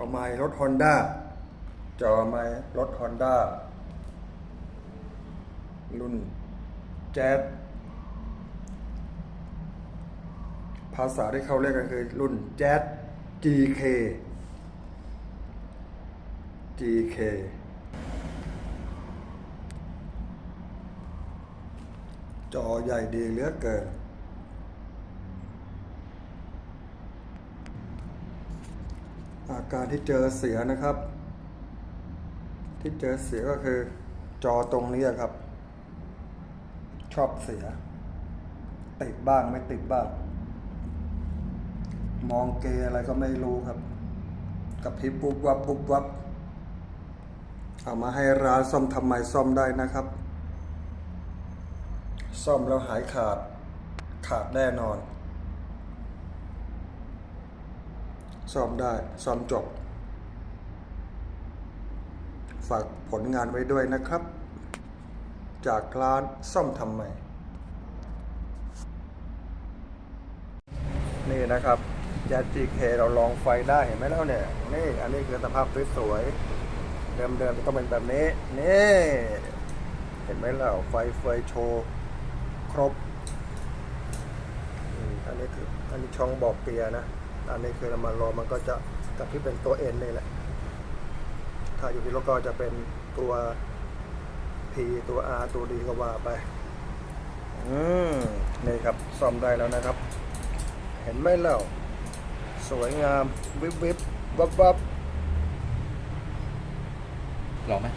รถ Honda จอไม้รถ Honda รุ่นแจ๊สภาษาที่เขาเรียกกันคือรุ่นแจ๊ส GK GK จอใหญ่ดีเหลือเกิน อาการที่เจอเสียนะครับ ที่เจอเสียก็คือ จอตรงนี้ครับ ชอบเสีย ติดบ้างไม่ติดบ้าง มองเกอะไรก็ไม่รู้ครับ กับพริบปุ๊บวับปุ๊บวับเอามาให้ร้านซ่อมทำไมซ่อมได้นะครับ ซ่อมแล้วหายขาดขาดแน่นอน ซ่อมได้ซ่อมจบ ฝากผลงานไว้ด้วยนะครับ จากร้านซ่อมทำใหม่ นี่นะครับยา GK เคเราลองไฟได้เห็นไหมแล้วเนี่ย นี่ อันนี้คือสภาพสวยๆเดิมๆจะต้องเป็นแบบนี้ นี่ เห็นไหมแล้วไฟเฟยโชว์ครบอันนี้คืออันนี้ช่องบอกเกียนะ อันนี้คือเรามารอมันก็จะกับที่เป็นตัว N นี่แหละ ถ้าอยู่ที่รถก็จะเป็นตัว P ตัว R ตัว D ก็ว่าไป อืม นี่ครับซ่อมได้แล้วนะครับ เห็นไหมเล่า สวยงาม วิบวิบวับวับลองไหม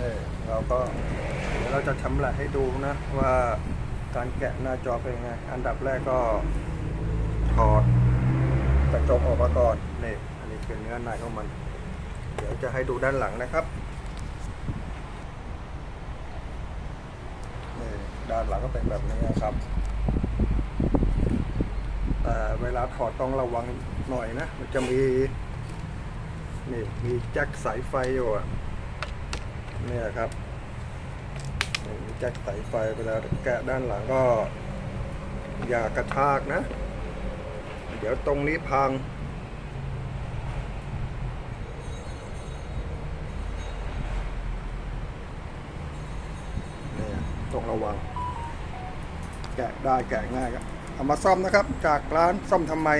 นี่เราก็เดี๋ยวเราจะชำระให้ดูนะ ว่าการแกะหน้าจอเป็นไง อันดับแรกก็ถอด กระจกออกมาก่อนนี่อันนี้คือเนื้อในของมัน เดี๋ยวจะให้ดูด้านหลังนะครับนี่ด้านหลังก็เป็นแบบนี้นะครับแต่เวลาถอดต้องระวังหน่อยนะ มันจะมีนี่มีแจ็คสายไฟอยู่อะเนี่ยครับมีแจ็คสายไฟเวลาแกะด้านหลังก็อย่ากระชากนะ เดี๋ยวตรงนี้พัง เนี่ยต้องระวัง แกะได้แกะง่ายครับเอามาซ่อมนะครับ จากร้านซ่อมทำไม